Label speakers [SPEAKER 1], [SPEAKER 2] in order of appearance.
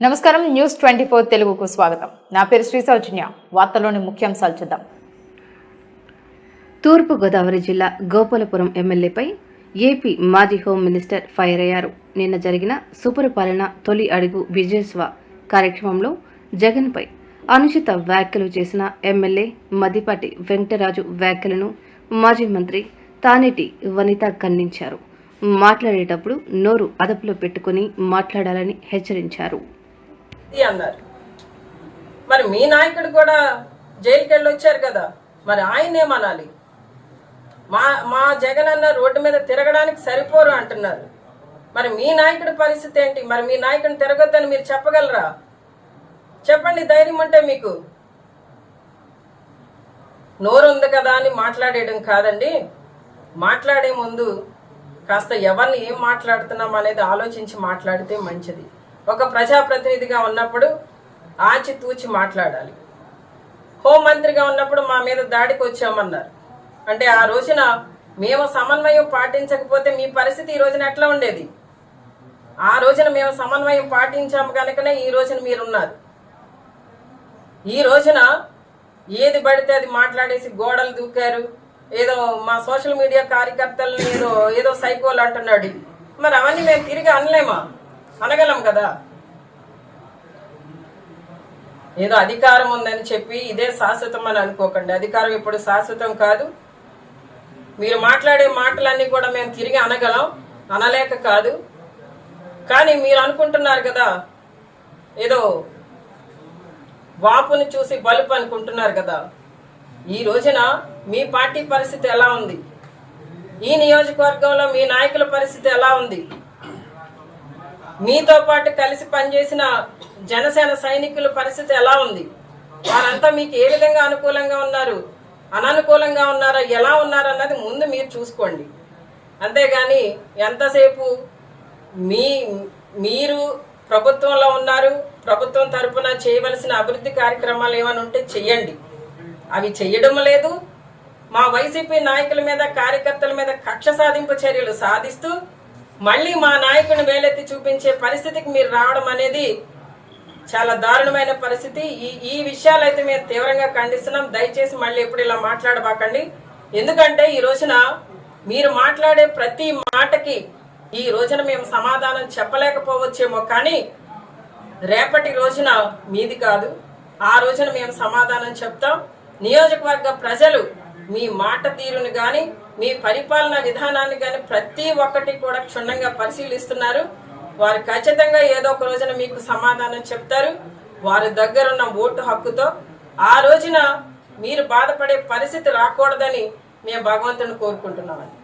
[SPEAKER 1] నమస్కారం. News twenty four తెలుగుకు స్వాగతం. నా పేరు శ్రీ సౌజన్య వార్తలోని ముఖ్యాంశాలు చూద్దాం.
[SPEAKER 2] తూర్పు గోదావరి జిల్లా గోపాలపురం ఎమ్మెల్యేపై ఏపీ మాజీ హోమ్ మినిస్టర్ ఫైర్ అయ్యారు. నిన్న జరిగిన సుపరిపాలన తొలి అడుగు విజయోత్సవ కార్యక్రమంలో జగన్పై అనుచిత వ్యాఖ్యలు చేసిన ఎమ్మెల్యే మదిపాటి వెంకటరాజు వ్యాఖ్యలను మాజీ మంత్రి తానేటి వనిత ఖండించారు. మాట్లాడేటప్పుడు నోరు అదుపులో పెట్టుకుని మాట్లాడాలని హెచ్చరించారు.
[SPEAKER 3] అన్నారు. మరి మీ నాయకుడు కూడా జైలుకి వెళ్ళి వచ్చారు కదా మరి ఆయన ఏమనాలి మా మా జగన్ అన్న రోడ్డు మీద తిరగడానికి సరిపోరు అంటున్నారు. మరి మీ నాయకుడి పరిస్థితి ఏంటి? మరి మీ నాయకుడిని తిరగొద్దని మీరు చెప్పగలరా? చెప్పండి ధైర్యం ఉంటే మీకు. నోరు ఉంది కదా అని మాట్లాడేయడం కాదండి. మాట్లాడే ముందు కాస్త ఎవరిని ఏం మాట్లాడుతున్నాం అనేది ఆలోచించి మాట్లాడితే మంచిది. ఒక ప్రజాప్రతినిధిగా ఉన్నప్పుడు ఆచి తూచి మాట్లాడాలి. హోంమంత్రిగా ఉన్నప్పుడు మా మీద దాడికి వచ్చామన్నారు. అంటే ఆ రోజున మేము సమన్వయం పాటించకపోతే మీ పరిస్థితి ఈ రోజున ఎట్లా ఉండేది? ఆ రోజున మేము సమన్వయం పాటించాము కనుకనే ఈ రోజున మీరున్నారు. ఈ రోజున ఏది పడితే అది మాట్లాడేసి గోడలు దూకారు. ఏదో మా సోషల్ మీడియా కార్యకర్తలను ఏదో ఏదో సైకోలు అంటున్నాడు మరి అవన్నీ మేము తిరిగి అనలేమా? అనగలం కదా? ఏదో అధికారం ఉందని చెప్పి ఇదే శాశ్వతం అని అనుకోకండి. అధికారం ఇప్పుడు శాశ్వతం కాదు. మీరు మాట్లాడే మాటలన్నీ కూడా మేము తిరిగి అనగలం అనలేక కాదు. కానీ మీరు అనుకుంటున్నారు కదా ఏదో వాపుని చూసి బలుపు అనుకుంటున్నారు కదా. ఈ రోజున మీ పార్టీ పరిస్థితి ఎలా ఉంది? ఈ నియోజకవర్గంలో మీ నాయకుల పరిస్థితి ఎలా ఉంది? మీతో పాటు కలిసి పనిచేసిన జనసేన సైనికుల పరిస్థితి ఎలా ఉంది? వారంతా మీకు ఏ విధంగా అనుకూలంగా ఉన్నారు? అననుకూలంగా ఉన్నారా? ఎలా ఉన్నారు అన్నది ముందు మీరు చూసుకోండి. అంతేగాని ఎంతసేపు మీ మీరు ప్రభుత్వంలో ఉన్నారు ప్రభుత్వం తరపున చేయవలసిన అభివృద్ధి కార్యక్రమాలు ఏమైనా ఉంటే చెయ్యండి. అవి చెయ్యడం లేదు. మా వైసీపీ నాయకుల మీద కార్యకర్తల మీద కక్ష సాధింపు చర్యలు సాధిస్తూ మళ్ళీ మా నాయకుని వేలెత్తి చూపించే పరిస్థితికి మీరు రావడం అనేది చాలా దారుణమైన పరిస్థితి. ఈ ఈ విషయాలు అయితే మేము తీవ్రంగా ఖండిస్తున్నాం. దయచేసి మళ్ళీ ఎప్పుడు ఇలా మాట్లాడబాకండి. ఎందుకంటే ఈ రోజున మీరు మాట్లాడే ప్రతి మాటకి ఈ రోజున మేము సమాధానం చెప్పలేకపోవచ్చేమో కానీ రేపటి రోజున మీది కాదు. ఆ రోజున మేము సమాధానం చెప్తాం. నియోజకవర్గ ప్రజలు మీ మాట తీరును గాని మీ పరిపాలన విధానాన్ని కానీ ప్రతి ఒక్కటి కూడా క్షుణ్ణంగా పరిశీలిస్తున్నారు. వారు ఖచ్చితంగా ఏదో ఒక రోజున మీకు సమాధానం చెప్తారు. వారి దగ్గరున్న ఓటు హక్కుతో ఆ రోజున మీరు బాధపడే పరిస్థితి రాకూడదని మేము భగవంతుని కోరుకుంటున్నామని